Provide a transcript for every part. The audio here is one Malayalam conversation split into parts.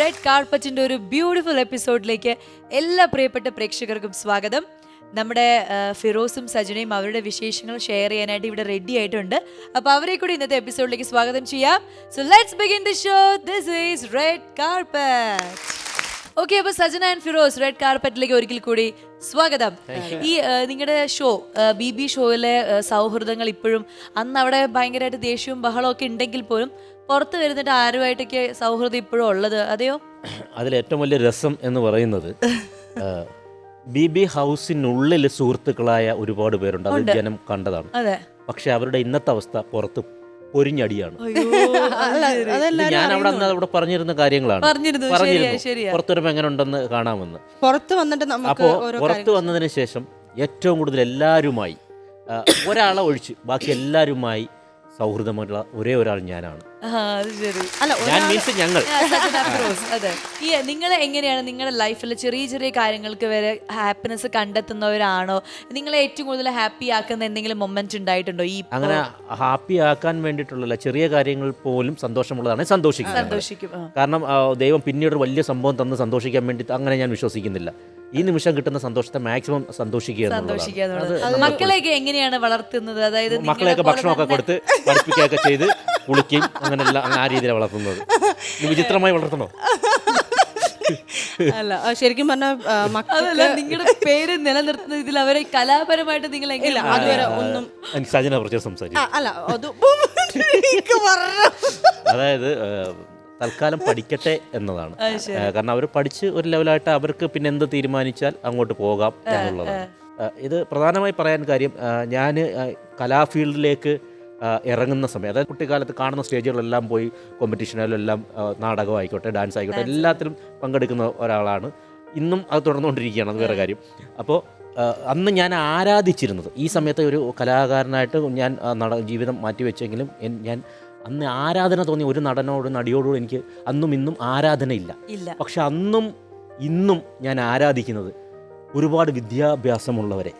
റെഡ് കാർപ്പറ്റിന്റെ ഒരു ബ്യൂട്ടിഫുൾ എപ്പിസോഡിലേക്ക് എല്ലാ പ്രിയപ്പെട്ട പ്രേക്ഷകർക്കും സ്വാഗതം. നമ്മുടെ ഫിറോസും സജനയും അവരുടെ വിശേഷങ്ങൾ ഷെയർ ചെയ്യാനായിട്ട് ഇവിടെ റെഡി ആയിട്ടുണ്ട്. അപ്പൊ അവരെ കൂടി ഇന്നത്തെ എപ്പിസോഡിലേക്ക് സ്വാഗതം ചെയ്യാം. So let's begin the show this is red carpet okay അപ്പോൾ സജന ആൻഡ് ഫിറോസ് റെഡ് കാർപ്പറ്റിലേക്ക് ഒരിക്കൽ കൂടി സ്വാഗതം. ഈ നിങ്ങളുടെ ഷോ ബി ബി ഷോയിലെ സൗഹൃദങ്ങൾ ഇപ്പോഴും അന്ന് അവിടെ ഭയങ്കരമായിട്ട് ദേഷ്യവും ബഹളവും ഒക്കെ ഉണ്ടെങ്കിൽ പോലും പുറത്ത് വരുന്നിട്ട് ആരുമായിട്ടൊക്കെ സൗഹൃദം ഇപ്പോഴും ഉള്ളത്? അതെയോ? അതിൽ ഏറ്റവും വലിയ രസം എന്ന് പറയുന്നത് ബി ബി ഹൗസിനുള്ളിൽ സുഹൃത്തുക്കളായ ഒരുപാട് പേരുണ്ട്. അത് ജനം കണ്ടതാണ്. അതെ. പക്ഷെ അവരുടെ ഇന്നത്തെ അവസ്ഥ പുറത്ത് പൊരിഞ്ഞടിയാണ്. ഞാൻ അവിടെ അന്ന് അവിടെ പറഞ്ഞിരുന്ന കാര്യങ്ങളാണ്. പറഞ്ഞിരുന്നു, ശരിയാ, ശരിയാ. പുറത്തു എങ്ങനെ ഉണ്ടെന്ന് കാണാമെന്ന്. പുറത്ത് വന്നിട്ട് അപ്പോൾ ഓരോ പുറത്ത് വന്നതിന് ശേഷം ഏറ്റവും കൂടുതൽ എല്ലാവരുമായി ഒരാളെ ഒഴിച്ച് ബാക്കി എല്ലാവരുമായി സൗഹൃദമുള്ള ഒരേ ഒരാൾ ഞാനാണ്. ഞങ്ങൾ. അതെ. ഈ നിങ്ങൾ എങ്ങനെയാണ് നിങ്ങളുടെ ലൈഫിൽ ചെറിയ ചെറിയ കാര്യങ്ങൾക്ക് വരെ ഹാപ്പിനെസ് കണ്ടെത്തുന്നവരാണോ? നിങ്ങളെ ഏറ്റവും കൂടുതൽ ഹാപ്പി ആക്കുന്ന എന്തെങ്കിലും മൊമെന്റ് ഉണ്ടായിട്ടുണ്ടോ? ഈ അങ്ങനെ ഹാപ്പി ആക്കാൻ വേണ്ടിയിട്ടുള്ള ചെറിയ കാര്യങ്ങൾ പോലും സന്തോഷമുള്ളതാണ് സന്തോഷിക്കുന്നത്. സന്തോഷിക്കും കാരണം ദൈവം പിന്നീട് വലിയ സംഭവം തന്ന് സന്തോഷിക്കാൻ വേണ്ടി അങ്ങനെ ഞാൻ വിശ്വസിക്കുന്നില്ല. ഈ നിമിഷം കിട്ടുന്ന സന്തോഷത്തെ മാക്സിമം സന്തോഷിക്കുക മക്കളെയൊക്കെ എങ്ങനെയാണ് വളർത്തുന്നത്? അതായത് മക്കളെയൊക്കെ ഭക്ഷണമൊക്കെ കൊടുത്ത് പഠിപ്പിക്കുകയൊക്കെ ചെയ്ത് കുളിക്കുകയും അങ്ങനെയെല്ലാം ആ രീതിയിലാണ് വളർത്തുന്നത്. വിചിത്രമായി വളർത്തണോ? അല്ല ശരിക്കും പറഞ്ഞാൽ അതല്ല നിങ്ങളുടെ പേര് നിലനിർത്തുന്ന ഇതിൽ അവരെ കലാപരമായിട്ട് നിങ്ങൾ എങ്ങനെ അതുവരെ ഒന്നും സജന കുറച്ച് സംസാരിക്കും. ആ, അല്ല അത് അതായത് തൽക്കാലം പഠിക്കട്ടെ എന്നതാണ്. കാരണം അവർ പഠിച്ച് ഒരു ലെവലായിട്ട് അവർക്ക് പിന്നെ എന്ത് തീരുമാനിച്ചാൽ അങ്ങോട്ട് പോകാം എന്നുള്ളതാണ്. ഇത് പ്രധാനമായി പറയാൻ കാര്യം ഞാൻ കലാഫീൽഡിലേക്ക് ഇറങ്ങുന്ന സമയം. അതായത് കുട്ടിക്കാലത്ത് കാണുന്ന സ്റ്റേജുകളെല്ലാം പോയി കോമ്പറ്റീഷനിലും എല്ലാം നാടകം ആയിക്കോട്ടെ ഡാൻസ്. ആയിക്കോട്ടെ എല്ലാത്തിലും പങ്കെടുക്കുന്ന ഒരാളാണ്. ഇന്നും അത് തുടർന്നുകൊണ്ടിരിക്കുകയാണ് അത് വേറെ കാര്യം. അപ്പോൾ അന്ന് ഞാൻ ആരാധിച്ചിരുന്നത് ഈ സമയത്ത് ഒരു കലാകാരനായിട്ട് ഞാൻ നട ജീവിതം മാറ്റിവെച്ചെങ്കിലും ഞാൻ അന്ന് ആരാധന തോന്നി ഒരു നടനോട് നടിയോടും എനിക്ക് അന്നും ഇന്നും ആരാധനയില്ല. ഇല്ല. പക്ഷെ അന്നും ഇന്നും ഞാൻ ആരാധിക്കുന്നത് ഒരുപാട് വിദ്യാഭ്യാസമുള്ളവരെ.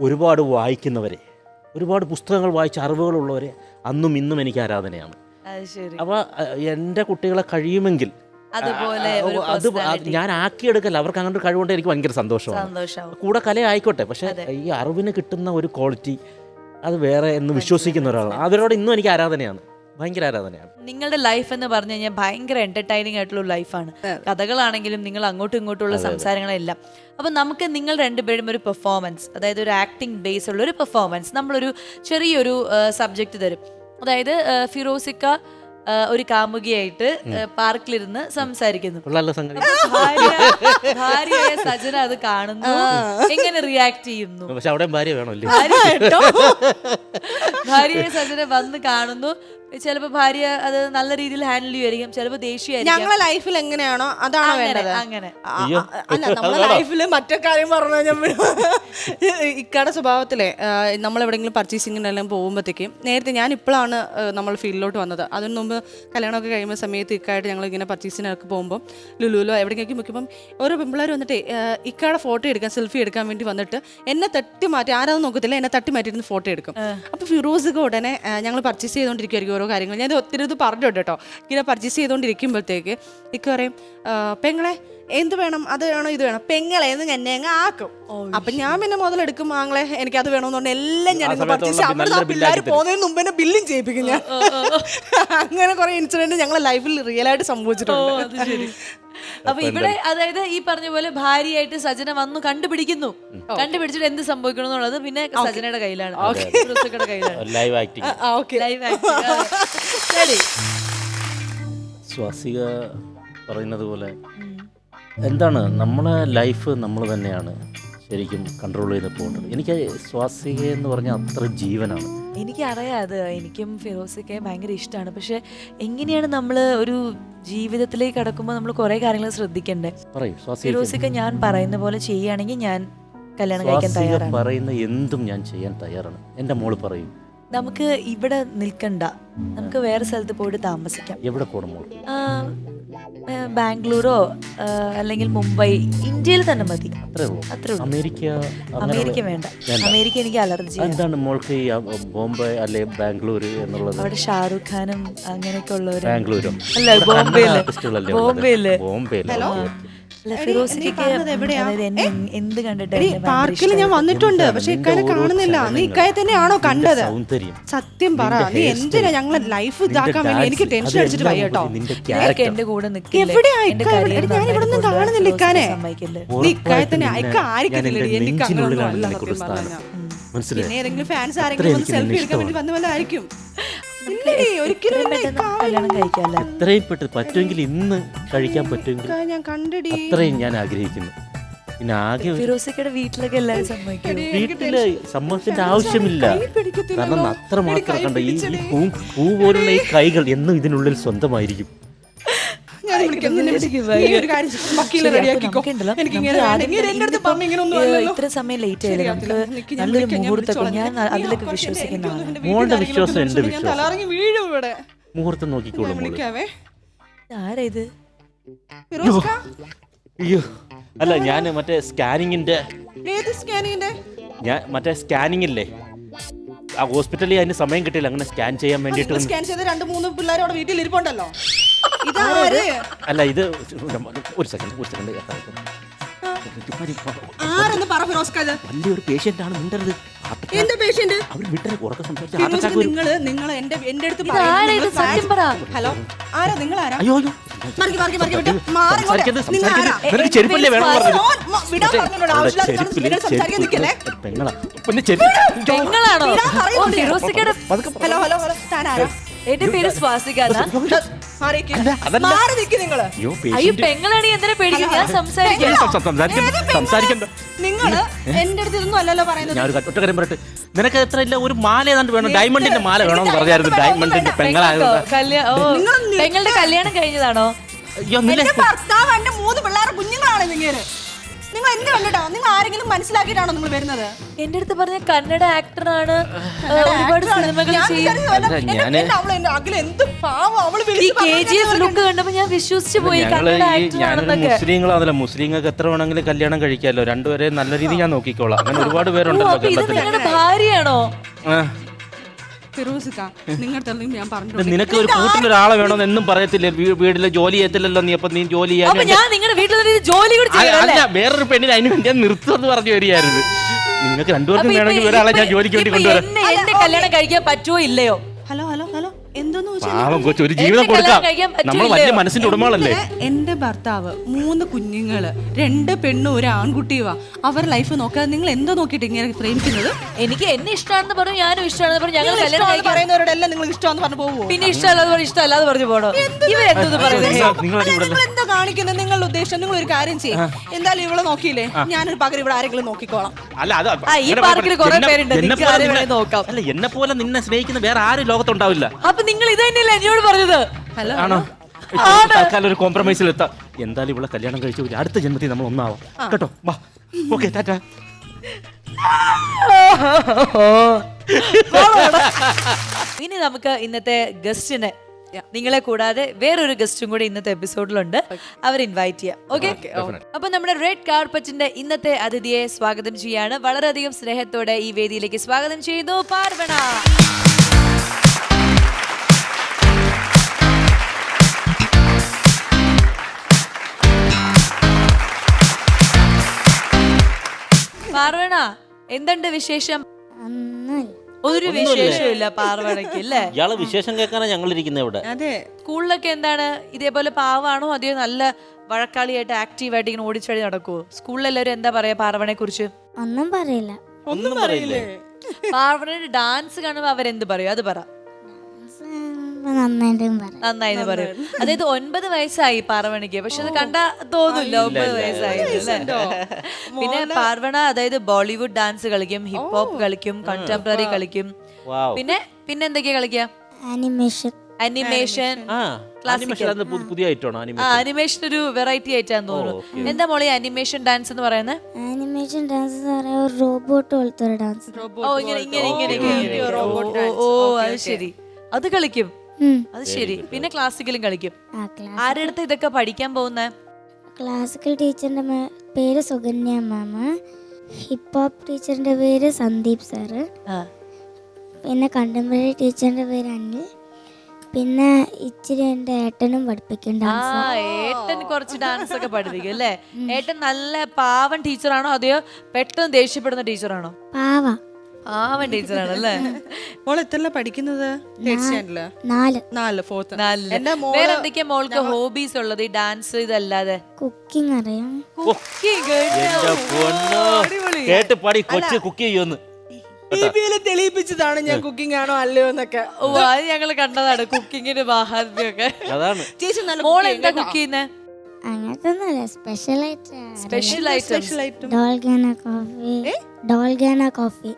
ഒരുപാട് വായിക്കുന്നവരെ ഒരുപാട് പുസ്തകങ്ങൾ വായിച്ച അറിവുകളുള്ളവരെ അന്നും ഇന്നും എനിക്ക് ആരാധനയാണ്. അത് ശരി. അപ്പോൾ എന്റെ കുട്ടികളെ കഴിയുമെങ്കിൽ അതുപോലെ ഒരു അത് ഞാൻ ആക്കിയെടുക്കല്ല അവർക്ക് അങ്ങനെ ഒരു കഴിവുകൊണ്ട് എനിക്ക് ഭയങ്കര സന്തോഷമാണ്. കൂടെ കല ആയിക്കോട്ടെ പക്ഷെ ഈ അറിവിന് കിട്ടുന്ന ഒരു ക്വാളിറ്റി അത് വേറെ എന്ന് വിശ്വസിക്കുന്ന ഒരാളാണ്. അവരോട് ഇന്നും എനിക്ക് ആരാധനയാണ് ഭയങ്കര ആരാധനയാണ്. നിങ്ങളുടെ ലൈഫ് എന്ന് പറഞ്ഞു കഴിഞ്ഞാൽ ഭയങ്കര എന്റർടൈനിങ് ആയിട്ടുള്ള ലൈഫാണ് കഥകളാണെങ്കിലും നിങ്ങൾ അങ്ങോട്ടും ഇങ്ങോട്ടുള്ള സംസാരങ്ങളെല്ലാം. അപ്പൊ നമുക്ക് നിങ്ങൾ രണ്ടുപേരും ഒരു പെർഫോമൻസ് അതായത് ഒരു ആക്ടിങ് ബേസ് ഉള്ള ഒരു പെർഫോമൻസ് നമ്മളൊരു ചെറിയൊരു സബ്ജക്റ്റ് തരും. അതായത് ഫിറോസിക്ക ഒരു കാമുകിയായിട്ട് പാർക്കിലിരുന്ന് സംസാരിക്കുന്നു. കൊള്ളാലോ സംഗതി. ഭാര്യ ഭാര്യയായ സജന അത് കാണുന്നു എങ്ങനെ റിയാക്ട് ചെയ്യുന്നു. പക്ഷെ അവിടെ ഭാര്യ വേണമല്ലേ? ഭാര്യ കേട്ടോ സജന വന്ന് കാണുന്നു ചിലപ്പോ ഭാര്യ അത് നല്ല രീതിയിൽ ഹാൻഡിൽ ചെയ്യുമായിരിക്കും ചിലപ്പോ ദേഷ്യമായിരിക്കും. ഞങ്ങളെ ലൈഫിൽ എങ്ങനെയാണോ അതാണോ വേണ്ടത്. അങ്ങനെ. ആ, ആ, അല്ല നമ്മളെ ലൈഫിൽ മറ്റേ കാര്യം പറഞ്ഞു കഴിഞ്ഞാൽ സ്വഭാവത്തിലെ നമ്മൾ എവിടെയെങ്കിലും പർച്ചേസിങ്ങിനെല്ലാം പോകുമ്പോഴത്തേക്കും നേരത്തെ ഞാൻ ഇപ്പോഴാണ് നമ്മൾ ഫീൽഡിലോട്ട് വന്നത്. അതിന് മുമ്പ് കല്യാണമൊക്കെ കഴിയുമ്പോൾ സമയത്ത് ഇക്കായിട്ട് ഞങ്ങൾ ഇങ്ങനെ പർച്ചേസിനൊക്കെ പോകുമ്പോൾ ലുലുലോ എവിടെയെങ്കിലും മുക്കുമ്പം ഓരോ പെമ്പിള്ളേർ വന്നിട്ട് ഇക്കാടെ ഇക്കയുടെ ഫോട്ടോ എടുക്കാൻ സെൽഫി എടുക്കാൻ വേണ്ടി വന്നിട്ട് എന്നെ തട്ടി മാറ്റി ആരാന്ന് നോക്കത്തില്ല എന്നെ തട്ടി മാറ്റിയിരുന്ന് ഫോട്ടോ എടുക്കും. അപ്പോൾ ഫിറോസൊക്കെ ഉടനെ ഞങ്ങൾ പർച്ചേസ് ചെയ്തുകൊണ്ടിരിക്കുമായിരിക്കും ഓരോ കാര്യങ്ങൾ. ഞാൻ ഒത്തിരി ഇത് പറഞ്ഞിട്ടുണ്ട് കേട്ടോ. ഇങ്ങനെ പർച്ചേസ് ചെയ്തുകൊണ്ടിരിക്കുമ്പോഴത്തേക്ക് ഇക്ക പറയും "ആ, പെങ്ങളെ എന്ത് വേണം? അത് വേണോ? ഇത് വേണം? പെങ്ങളെ എന്ന് എന്നെ അങ്ങ് ആക്കും. അപ്പൊ ഞാൻ പിന്നെ മുതലെടുക്കും ആങ്ങളെ എനിക്ക് അത് വേണമെന്നുണ്ട് പറഞ്ഞാൽ എല്ലാം ഞാൻ പർച്ചേസ് അവിടെ പിള്ളേർ. പോകുന്നതിന് മുമ്പ് തന്നെ ബില്ലും ചെയ്യിപ്പിക്കും ഞാൻ. അങ്ങനെ കുറെ ഇൻസിഡന്റ് ഞങ്ങളെ ലൈഫിൽ റിയൽ ആയിട്ട് ഓ സംഭവിച്ചിട്ടുണ്ട് അത് ശരി. അപ്പൊ ഇവിടെ അതായത് ഈ പറഞ്ഞ പോലെ ഭാര്യയായിട്ട് സജന വന്നു കണ്ടുപിടിക്കുന്നു. കണ്ടുപിടിച്ചിട്ട് എന്ത് സംഭവിക്കണം എന്നുള്ളത് പിന്നെ സജനയുടെ കയ്യിലാണ്. കയ്യിലാണ്. ലൈവ് ആക്ടിങ് ലൈവ് ശരി. സ്വാസിക പറയുന്നത് പോലെ എന്താണ് നമ്മളെ ലൈഫ് നമ്മൾ തന്നെയാണ്. ശരിക്കും കൺട്രോൾ ചെയ്ത് പോകേണ്ടത്. എനിക്ക് സ്വാസിക എന്ന് പറഞ്ഞാൽ അത്ര ജീവനാണ്. എനിക്കറിയാം അത്. എനിക്കും ഫിറോസിക്കെ ഭയങ്കര ഇഷ്ടമാണ് പക്ഷെ എങ്ങനെയാണ് നമ്മൾ ഒരു ജീവിതത്തിലേക്ക് കടക്കുമ്പോൾ നമ്മൾ കുറെ കാര്യങ്ങൾ ശ്രദ്ധിക്കണ്ടേ? പറയൂ ഫിറോസിക്ക ഞാൻ പറയുന്ന പോലെ ചെയ്യുകയാണെങ്കിൽ ഞാൻ കല്യാണം കഴിക്കാൻ തയ്യാറാണ്. പറയുന്ന എന്തും ഞാൻ ചെയ്യാൻ തയ്യാറാണ്. എന്റെ മോൾ പറയും. നമുക്ക് ഇവിടെ നിൽക്കണ്ട. നമുക്ക് വേറെ സ്ഥലത്ത് പോയിട്ട് താമസിക്കാം. എവിടെ പോകണം ബാംഗ്ലൂരോ അല്ലെങ്കിൽ മുംബൈ ഇന്ത്യയിൽ തന്നെ മതി. അത്രേ ഉള്ളൂ. അമേരിക്ക അമേരിക്ക വേണ്ട. അമേരിക്ക എനിക്ക് അലർജി എന്താണ് മോൾക്ക് ഈ ബോംബെ അല്ലെ ബാംഗ്ലൂർ എന്നുള്ളത്? അവിടെ ഷാറുഖ് ഖാനും അങ്ങനെയൊക്കെ ഉള്ളവരും ബാംഗ്ലൂരും? അല്ല ബോംബെയിൽ? ബോംബെയിൽ. ബോംബെയിൽ. എന്ത് കണ്ടിട്ട് പാർക്കിൽ ഞാൻ വന്നിട്ടുണ്ട് പക്ഷെ നിന്റെ കാണുന്നില്ല. നീ ഇക്കായെ തന്നെയാണോ കണ്ടത്? സത്യം പറ നീ എന്തിനാ ഞങ്ങളെ ലൈഫ് ഇതാക്കാൻ വേണ്ടി? എനിക്ക് ടെൻഷൻ അടിച്ചിട്ട് വയ്യട്ടോ വയ്യ കേട്ടോ. എന്റെ കൂടെ? എവിടെയാ ഇക്ക? ഞാൻ ഇവിടെ ഒന്നും കാണുന്നില്ല ഇക്കാനെ. നീ ഇക്കായെ തന്നെ ഇക്ക ആയിരിക്കത്തില്ല എനിക്ക് അങ്ങനെയൊന്നും നെഞ്ചിനുള്ളിലാണ് അല്ല സത്യം. പിന്നെ ഏതെങ്കിലും ഫാൻസ് ആരെങ്കിലും സെൽഫി എടുക്കാൻ വേണ്ടി ഇഷ്ടമാണ്. ഇല്ലടി ഒരിക്കലും ഇത്രയും എന്നെ പെട്ടെന്ന് കല്യാണം കഴിക്കാല്ലേ എത്രയും പെട്ടെന്ന് പറ്റുമെങ്കിൽ ഇന്ന് കഴിക്കാൻ പറ്റുമെങ്കിൽ ഞാൻ കണ്ടടി. അത്രയും ഞാൻ ആഗ്രഹിക്കുന്നു. പിന്നെ ആകെ ഒരു- ഫിറോസിക്കയുടെ വീട്ടിലൊക്കെ എല്ലാവരും സമ്മതിക്കും വീട്ടിൽ സമ്മതത്തിന്റെ ആവശ്യമില്ല. കൈ പിടിക്കത്തില്ലല്ലോ. കാരണം അത്ര എടി, മാത്രം കൈ കണ്ട ഈ ഈ പിടിച്ചെടി. പൂ പൂ പോലുള്ള ഈ കൈകൾ എന്നും ഇതിനുള്ളിൽ സ്വന്തമായിരിക്കും. ഞാൻ വിളിക്കാം നിന്നെ എനിക്ക് വിളിക്കാം. നീ ഒരു കാര്യം ചെയ്യ്. വക്കീലെ റെഡിയാക്കിക്കോ എനിക്ക് ഇങ്ങനെ ഇങ്ങനെ എന്റെ അടുത്ത് ഇന്നിപ്പം, ഇങ്ങനെ ഒന്നും അല്ലല്ലോ. ഇത്ര സമയം ലേറ്റ് ആയില്ലേ. നമുക്ക് നിക്ക് ഞാൻ നല്ലൊരു വിളിക്കാം, ഞാൻ മുഹൂർത്തമൊക്കെ വിളിച്ചോളാം. ഞാൻ നീ അതിലൊക്കെ ആഘോഷം വിശ്വസിക്കുന്ന എന്റെ ആളാണ് വീട്ടിൽ മോളുടെ കാര്യങ്ങളൊക്കെ വിശ്വാസം. ഞാൻ വിശ്വാസം. തലകറങ്ങി വീഴും ഇവിടെ മുഹൂർത്തം നോക്കിക്കോളും ഞാൻ മോൾ വിളിക്കാവേ ആരാ ഇത് ഫിറോസ്ക അയ്യോ അല്ല ഞാൻ മറ്റേ സ്കാനിങ്ങിന്റെ ഏത് സ്കാനിങ്ങിന്റെ ഞാൻ മറ്റേ സ്കാനിങ് ഇല്ലേ ആ ഹോസ്പിറ്റലിൽ അതിന് സമയം കിട്ടിയില്ല. അങ്ങനെ സ്കാൻ ചെയ്യാൻ വേണ്ടിട്ട് സ്കാൻ ചെയ്ത രണ്ട് മൂന്ന് പിള്ളേർ അവിടെ വീട്ടിൽ ഇരിപ്പുണ്ടല്ലോ? ഇതാര്? അല്ല ഇത് ഒരു സെക്കൻഡ് ഒരു സെക്കൻഡ് ആരെന്ന് പറ ഫിറോസ്ക ഇത് വലിയൊരു പേഷ്യന്റ് ആണ് മിണ്ടരുത് എന്റെ പേഷ്യന്റ് അവർ വിട്ടരെ ഉറക്ക സംസാരിച്ച് ഫിറോസ്ക ആട്ടക്കാക്ക് വരും. നിങ്ങൾ നിങ്ങൾ എന്റെ എന്റെ അടുത്ത്. ഹലോ ആരാ? നിങ്ങൾ ആരാ അയ്യോ അയ്യോ. മറിക്ക് മറിക്ക് മറിക്ക് വിട്ട്. മാറി ഇങ്ങോട്ട്. സംസാരിക്കരുത് നിങ്ങൾ ആരാ? സംസാരിക്കരുത് നിനക്ക് ചെരുപ്പല്ലേ വേണം ഫസ്റ്റ് പറഞ്ഞത്? ഓൺ മ- വിടാൻ പറഞ്ഞല്ലോ അവളുടെ ആവശ്യമില്ലാത്ത ചെരുപ്പിൽ നിങ്ങൾ സംസാരിക്കാൻ നിൽക്കല്ലേ പെങ്ങളാ. പിന്നെ ചെരുപ്പ്. ഫിറോസിക്കയുടെ ഹലോ ഹലോ ഹലോ താൻ ആരാ? എന്റെ പേര് സ്വാസിക എന്നാ. മാറി നിക്ക്. അതല്ല. മാറി നിക്ക് നിങ്ങൾ. അയ്യോ അയ്യോ പേഷ്യന്റ്. പെങ്ങളാണെങ്കിൽ എന്തിനാ പേടിക്കുന്നത്? ഞാൻ സംസാരിക്കാം. പെങ്ങളോ? സംസാരിക്കണ്ട. ഏത് പെങ്ങൾ? സംസാരിക്കണ്ട. നിങ്ങൾ എന്റെ അടുത്ത് ഇതൊന്നും അല്ലല്ലോ പറയുന്നത്. ഞാൻ ഒരു ഒറ്റ കാര്യം പറയട്ടെ. നിനക്ക് എത്ര ഇല്ല ഒരു മാല ഏതാണ്ട് വേണം? ഡയമണ്ടിന്റെ മാല വേണമെന്ന് പറഞ്ഞായിരുന്നു. ഡയമണ്ടിന്റെ പെങ്ങളായത്. കല്യാ- ഓ, പെങ്ങളുടെ കല്യാണം കഴിഞ്ഞതാണോ? അയ്യോ നിന്നെ എന്റെ ഭർത്താവ് എന്റെ മൂന്ന് പിള്ളേർ കുഞ്ഞുങ്ങളാണ് നിങ്ങൾ നിങ്ങൾ എന്ത് കണ്ടിട്ടോ? നിങ്ങൾ ആരെങ്കിലും മനസ്സിലാക്കിയിട്ടാണോ നിങ്ങൾ വരുന്നത്? എന്റെ അടുത്ത് പറഞ്ഞ കന്നഡ ആക്ടർ ആണ് ഒരുപാട് സിനിമകൾ ലുക്ക് കണ്ടപ്പോ ഞാൻ വിശ്വസിച്ചു പോയി. മുസ്ലിങ്ങളാണല്ലോ. മുസ്ലിങ്ങൾക്ക് എത്ര വേണമെങ്കിലും കല്യാണം കഴിക്കാമല്ലോ. രണ്ടുപേരെ നല്ല രീതിയിൽ ഞാൻ നോക്കിക്കോളാം. അങ്ങനെ ഒരുപാട് പേരുണ്ടല്ലോ ഭാര്യയാണോ. ഫിറോസിക്ക നിങ്ങളുടെ ഞാൻ ഇത് പറഞ്ഞു നിനക്ക് ഒരു കൂട്ടിനൊരാളെ വേണമെന്ന് എന്നും പറയത്തില്ലേ? വീ- വീട്ടിലെ ജോലി ചെയ്യത്തില്ലല്ലോ നീ അപ്പൊ നീ ജോലി ചെയ്യാൻ അപ്പൊ ഞാൻ നിങ്ങളുടെ വീട്ടിൽ നിന്ന് ജോലി കൂടി അ- ചെയ്യണം അല്ല അല്ലേ വേറൊരു പെണ്ണിനെ അതിന് വേണ്ടി ഞാൻ നിർത്തുമെന്ന് പറഞ്ഞു വരികയായിരുന്നു. നിങ്ങൾക്ക് രണ്ടുപേർക്കും വേണമെങ്കിൽ ഒരാളെ ഞാൻ ജോലിക്ക് വേണ്ടി കൊണ്ടുവരാം. എന്നെ എന്റെ കല്യാണം കഴിക്കാൻ പറ്റുമോ ഇല്ലയോ? പാവം കൊച്ചു ഒരു ജീവിതം കൊടുക്കാം. നമ്മൾ വലിയ മനസ്സിന്റെ ഉടമകളല്ലേ? എന്റെ ഭർത്താവ് മൂന്ന് കുഞ്ഞുങ്ങൾ രണ്ട് പെണ്ണും ഒരു ആൺകുട്ടിയുവാ. അവർ ലൈഫ് നോക്കാതെ നിങ്ങൾ എന്തോ നോക്കിയിട്ട് ഇങ്ങനെ പ്രേമിക്കുന്നത്? എനിക്ക് എന്നെ ഇഷ്ടമാണെന്ന് പറഞ്ഞു ഞാനും ഇഷ്ടമാണെന്ന് പറഞ്ഞു ഞങ്ങൾ കല്യാണം പറയുന്നവരോടെല്ലാം നിങ്ങൾ ഇഷ്ടമാണെന്ന് പറഞ്ഞു പോവോ? പിന്നെ ഇഷ്ടമല്ലാതെ പറഞ്ഞു ഇഷ്ടമല്ലാതെ പറഞ്ഞു പോകണോ ഇവരെന്തോന്ന് പറയുന്നത് എന്താ കാണിക്കുന്നത്? നിങ്ങളുടെ ഉദ്ദേശം നിങ്ങൾ ഒരു കാര്യം ചെയ്യും. എന്തായാലും ഇവളെ നോക്കിയില്ലേ? ഞാനൊരു പകരം ഇവിടെ ആരെങ്കിലും നോക്കിക്കോളാം. അല്ല അത് ഈ പാർക്കിൽ കുറേ പേരുണ്ട്. നോക്കാം. അല്ല എന്നെ പോലെ നിന്നെ സ്നേഹിക്കുന്ന വേറെ ആരും ലോകത്തുണ്ടാവില്ല അപ്പൊ നിങ്ങൾ ഇത് തന്നെയല്ലേ എന്നോട് പറഞ്ഞത്. ഹലോ. ആണോ? തൽക്കാലം ഒരു കോംപ്രമൈസിൽ എത്താം. എന്തായാലും ഇവിടെ കല്യാണം കഴിച്ചു ഒരു അടുത്ത ജന്മത്തിൽ നമ്മൾ ഒന്നാവാം. കേട്ടോ? വാ. Okay tata. ഇനി നമുക്ക് ഇന്നത്തെ ഗസ്റ്റിനെ നിങ്ങളെ കൂടാതെ വേറൊരു ഗസ്റ്റും കൂടി ഇന്നത്തെ എപ്പിസോഡിലുണ്ട് അവർ ഇൻവൈറ്റ് ചെയ്യാം. ഓക്കെ അപ്പൊ നമ്മുടെ റെഡ് കാർപ്പറ്റിന്റെ ഇന്നത്തെ അതിഥിയെ സ്വാഗതം ചെയ്യാണ് വളരെയധികം സ്നേഹത്തോടെ ഈ വേദിയിലേക്ക് സ്വാഗതം ചെയ്യുന്നു പാർവണ. പാർവണ എന്തുണ്ട് വിശേഷം? ഒരു വിശേഷമില്ല പാർവണയ്ക്ക് അല്ലേ? ഇയാളെ വിശേഷം കേൾക്കാനാ ഞങ്ങൾ ഇരിക്കുന്നത് ഇവിടെ. അതെ. സ്കൂളിലൊക്കെ എന്താണ്? ഇതേപോലെ പാവാണോ? അതെയോ നല്ല വഴക്കാളിയായിട്ട് ആക്റ്റീവായിട്ട് ഇങ്ങനെ ഓടിച്ചടി നടക്കുവോ? സ്കൂളിലെല്ലാവരും എന്താ പറയാ പാർവണയെ കുറിച്ച് ഒന്നും പറയില്ല. ഒന്നും പറയില്ലേ? പാർവണയുടെ ഡാൻസ് കാണുമ്പോ അവരെന്ത് പറയും? അത് പറ. നന്നായിട്ടും പറയും. നന്നായി എന്ന് പറയും. അതായത് ഒൻപത് വയസ്സായി പാർവണിക്ക്. പക്ഷെ അത് കണ്ട തോന്നില്ല ഒമ്പത് വയസ്സായി. പിന്നെ പാർവണ അതായത് ബോളിവുഡ് ഡാൻസ് കളിക്കും ഹിപ് ഹോപ്പ് കളിക്കും കണ്ടംപററി കളിക്കും. വാവ്. പിന്നെ പിന്നെ എന്തൊക്കെയാ കളിക്കുക? ആനിമേഷൻ. അനിമേഷൻ പുതിയ അനിമേഷൻ ഒരു വെറൈറ്റി ആയിട്ടാന്ന് തോന്നുന്നു. എന്താ മോളി അനിമേഷൻ ഡാൻസ് എന്ന് പറയുന്നത്? ആനിമേഷൻ ഡാൻസ് റോബോട്ട് പോലത്തെ ഒരു ഡാൻസ്. ഓ ഇങ്ങനെ ഇങ്ങനെ ഇങ്ങനെ അത് ശരി. അത് കളിക്കും. അത് ശരി പിന്നെ ക്ലാസിക്കലും കളിക്കും. ആ ക്ലാസ് ആരുടെ അടുത്ത് ഇതൊക്കെ പഠിക്കാൻ പോകുന്ന? ക്ലാസിക്കൽ ടീച്ചറിന്റെ പേര് സുകന്യ മാമ ഹിപ്പ് ഹോപ്പ് ടീച്ചറിന്റെ പേര് സന്ദീപ് സാറ് പിന്നെ കണ്ടംപററി ടീച്ചറിന്റെ പേര് അനിൽ. പിന്നെ ഇച്ചിരി എന്റെ ഏട്ടനും പഠിപ്പിക്കും ആ ഏട്ടൻ കുറച്ച് ഡാൻസ് ഒക്കെ പഠിപ്പിക്കും അല്ലേ? ഏട്ടൻ നല്ല പാവൻ ടീച്ചറാണോ അതെയോ? പെട്ടെന്ന് ദേഷ്യപ്പെടുന്ന ടീച്ചറാണോ പാവ. പാവൻ ടീച്ചറാണ് അല്ലേ മോൾ എത്രല്ല പഠിക്കുന്നത് നാല്. നാല് ഫോർത്ത് വേറെ എന്തൊക്കെയാ മോൾക്ക് ഹോബീസ് ഉള്ളത്? ഈ ഡാൻസ് ഇതല്ലാതെ. കുക്കിംഗ് അറിയാം. കുക്കിംഗ് എന്റെ പൊന്നോ. കേട്ട് പാടി കൊച്ചു കുക്ക് ചെയ്യുമെന്ന്. ടിവിയിൽ തെളിയിപ്പിച്ചതാണ് ഞാൻ കുക്കിംഗ് ആണോ അല്ലയോ എന്നൊക്കെ. ഓ അത് ഞങ്ങൾ കണ്ടതാണ് കുക്കിങ്ങിന്റെ മഹാത്മ്യൊക്കെ അതാണ്. ചേച്ചി മോൾ എന്താ cook special special item dalgona coffee dalgona coffee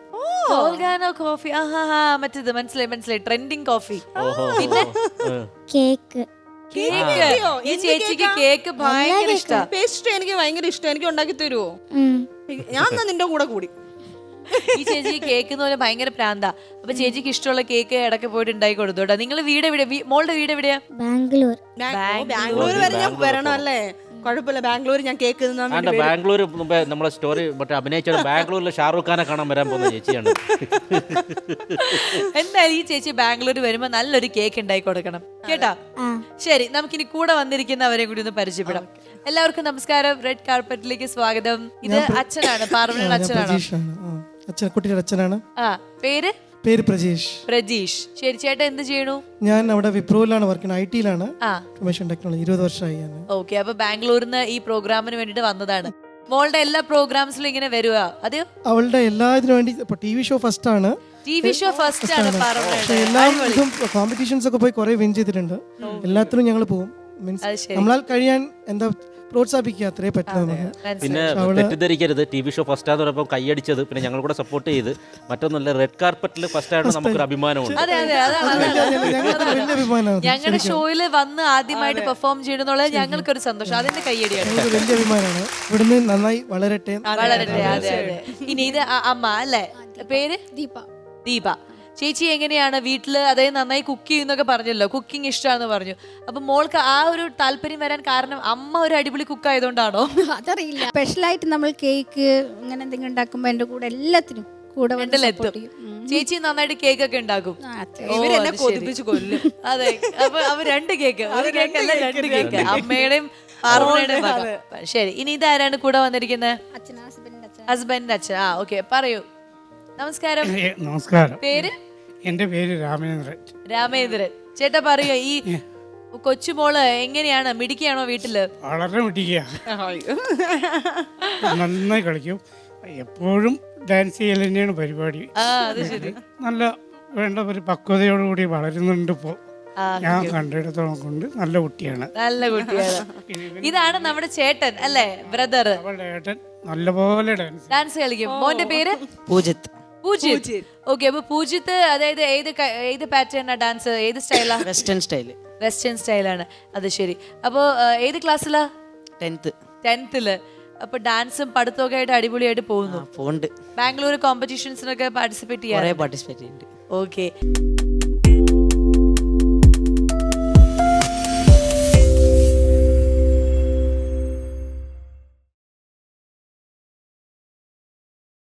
oregano coffee. ആഹാ മറ്റേത് മനസ്സിലായി മനസ്സിലായി. ട്രെൻഡിങ് കോഫി ഓഹോ. കേക്ക്. കേക്ക്. ഈ ചേച്ചിക്ക് കേക്ക്? ഭയങ്കര ഇഷ്ടാ. പേസ്ട്രി എനിക്ക് ഭയങ്കര ഇഷ്ടം. എനിക്ക് ഉണ്ടാക്കി തരുമോ ഞാൻ എന്നാ നിന്റെ കൂടെ കൂടി. ഈ ചേച്ചി കേക്ക് എന്ന് പറഞ്ഞാൽ ഭയങ്കര പ്രാന്താ. അപ്പൊ ചേച്ചിക്ക് ഇഷ്ടമുള്ള കേക്ക് ഇടയ്ക്ക് പോയിട്ട് ഉണ്ടാക്കി കൊടുത്തു കേട്ടോ നിങ്ങൾ വീട് എവിടെയാ? മോളുടെ വീട് എവിടെയാ? ബാംഗ്ലൂർ. ബാംഗ്ലൂർ. വരെ ഞാൻ വരണം അല്ലേ? കുഴപ്പമില്ല. ബാംഗ്ലൂർ ഞാൻ ആണ്ട ബാംഗ്ലൂർ മുമ്പേ നമ്മളെ സ്റ്റോറി മറ്റേ അഭിനയിച്ച ബാംഗ്ലൂരിലെ ഷാറൂഖ് ഖാനെ കാണാൻ വരാൻ പോകുന്ന ചേച്ചിയാണ്. എന്തായാലും ഈ ചേച്ചി ബാംഗ്ലൂർ വരുമ്പോ നല്ലൊരു കേക്ക് ഉണ്ടാക്കി കൊടുക്കണം. കേട്ടാ? ശരി നമുക്കിനി കൂടെ വന്നിരിക്കുന്നവരെ കൂടി ഒന്ന് പരിചയപ്പെടാം. എല്ലാവർക്കും നമസ്കാരം. റെഡ് കാർപ്പറ്റിലേക്ക് സ്വാഗതം. ഇത് അച്ഛനാണ് പാർവണിയുടെ അച്ഛനാണ്. അച്ഛൻ കുട്ടിയുടെ അച്ഛനാണ്. ആ പേര്? പേര് പ്രജീഷ്. പ്രജീഷ്. ശരി ചേട്ടാ എന്ത് ചെയ്യണു? ഞാൻ അവിടെ വിപ്രോയിലാണ് വർക്ക് ചെയ്യുന്നത്. ഐ ടിയിലാണ്. ഇൻഫർമേഷൻ ടെക്നോളജി ഇരുപത് വർഷമായി ഞാൻ. ഓക്കെ അപ്പൊ ബാംഗ്ലൂരിൽ നിന്ന് ഈ പ്രോഗ്രാമിന് വേണ്ടിട്ട് വന്നതാണ്. മോളുടെ എല്ലാ പ്രോഗ്രാംസിലും ഇങ്ങനെ വരുക അതെയോ? അവളുടെ എല്ലാ ഇതിനു വേണ്ടി ഇപ്പൊ ടി വി ഷോ ഫസ്റ്റ് ആണ്. ടി വി ഷോ ഫസ്റ്റ് ആണ് പക്ഷെ പാർവണയുടെ എല്ലാ ഇതും കോമ്പറ്റീഷൻസ് ഒക്കെ പോയി കുറെ വിൻ ചെയ്തിട്ടുണ്ട്. എല്ലാത്തിനും ഞങ്ങൾ പോകും. മീൻസ്. നമ്മളാൽ കഴിയാൻ എന്താ പ്രോത്സാഹിപ്പിക്കുക അത്രേ പറ്റുന്നത് പിന്നെ. തെറ്റിദ്ധരിക്കരുത്. ടി വി ഷോ ഫസ്റ്റ് പറഞ്ഞപ്പോൾ കൈയടിച്ചത് പിന്നെ ഞങ്ങൾ കൂടെ സപ്പോർട്ട് ചെയ്ത്. മറ്റൊന്നല്ല റെഡ് കാർപ്പറ്റിൽ ഫസ്റ്റ് ആയിട്ട് നമുക്കൊരു അഭിമാനമുണ്ട്. ഞങ്ങളുടെ ഷോയിൽ വന്ന് ആദ്യമായിട്ട് പെർഫോം ചെയ്യണമെന്നുള്ളത് ഞങ്ങൾക്കൊരു സന്തോഷം. അതിന്റെ കൈയടിയാണ് വലിയ അഭിമാനമാണ്. ഇവിടുന്ന് നന്നായി വളരട്ടെ. വളരട്ടെ അതെ അതെ. ഇനി ഇത് അമ്മ അല്ലേ? പേര്? ദീപ. ദീപ. ചേച്ചി എങ്ങനെയാണ്? വീട്ടിൽ അതായത് നന്നായി കുക്ക് ചെയ്യുന്നൊക്കെ പറഞ്ഞല്ലോ. കുക്കിംഗ് ഇഷ്ടമാണെന്ന് പറഞ്ഞു. അപ്പൊ മോൾക്ക് ആ ഒരു താല്പര്യം വരാൻ കാരണം അമ്മ ഒരു അടിപൊളി കുക്ക് ആയതുകൊണ്ടാണോ? അതറിയില്ല. സ്പെഷ്യലായിട്ട് നമ്മൾ കേക്ക് അങ്ങനെ എന്തെങ്കിലും ഉണ്ടാക്കുമ്പോൾ എന്റെ കൂടെ എല്ലാത്തിനും കൂടെ വന്ന് രണ്ടിലെത്തും ചെയ്യും. ഉം. ചേച്ചി നന്നായിട്ട് കേക്ക് ഒക്കെ ഉണ്ടാക്കും. ഓ, ഇവരെന്നെ അത് ശരി. കൊതിപ്പിച്ച് കൊല്ലും. അതെ. അപ്പൊ അവ രണ്ട് കേക്ക്. ഒരു കേക്ക് അല്ല രണ്ട് കേക്ക്. അമ്മയുടെയും ഭാഗം. ശരി. ഇനി ഇതാരാണ് കൂടെ വന്നിരിക്കുന്നത് അച്ഛൻ ഹസ്ബൻഡിന്റെ അച്ഛൻ ഹസ്ബൻഡ് അച്ഛൻ. ആ ഓക്കെ. പറയൂ. നമസ്കാരം. ഏ, നമസ്കാരം. പേര്? എന്റെ പേര് രാമേന്ദ്രൻ രാമേന്ദ്രൻ ചേട്ടാ പറയോ ഈ കൊച്ചുമോൾ എങ്ങനെയാണ്? മിടിക്കുകയാണോ വീട്ടിൽ? വളരെ മിടിക്കുക നന്നായി കളിക്കും. എപ്പോഴും ഡാൻസ് ചെയ്യൽ തന്നെയാണ് പരിപാടി. ആ അത് ശരി. നല്ല വേണ്ട ഒരു പക്വതയോടുകൂടി വളരുന്നുണ്ട് ഇപ്പോൾ ആ, ഞാൻ കണ്ടിടത്തോളം കൊണ്ട് നല്ല കുട്ടിയാണ്. നല്ല കുട്ടിയാണ്. ഇതാണ് നമ്മുടെ ചേട്ടൻ അല്ലേ ബ്രദർ അവളുടെ ഏട്ടൻ നല്ലപോലെ ഡാൻസ് ഡാൻസ് കളിക്കും. മോന്റെ പേര്? പൂജിത്ത്. പൂജിത്ത് ഓക്കെ അപ്പൊ പൂജിത്ത് അതായത് ഏത് ക- ഏത് പാറ്റേണ ഡാൻസ് ഏത് സ്റ്റൈലാ വെസ്റ്റേൺ സ്റ്റൈൽ വെസ്റ്റേൺ സ്റ്റൈലാണ് അത് ശരി. അപ്പോ ഏത് ക്ലാസ്സിലാ ടെൻത്ത് ടെൻത്തിൽ അപ്പൊ ഡാൻസും പഠിത്തമൊക്കെ ആയിട്ട് അടിപൊളിയായിട്ട് പോകുന്നു. പോണ്ട് ബാംഗ്ലൂർ കോമ്പറ്റീഷൻസിനൊക്കെ പാർട്ടിസിപ്പേറ്റ് കുറേ ചെയ്യാൻ പാർട്ടിസിപ്പേറ്റ് ചെയ്യുന്നുണ്ട് ഓക്കെ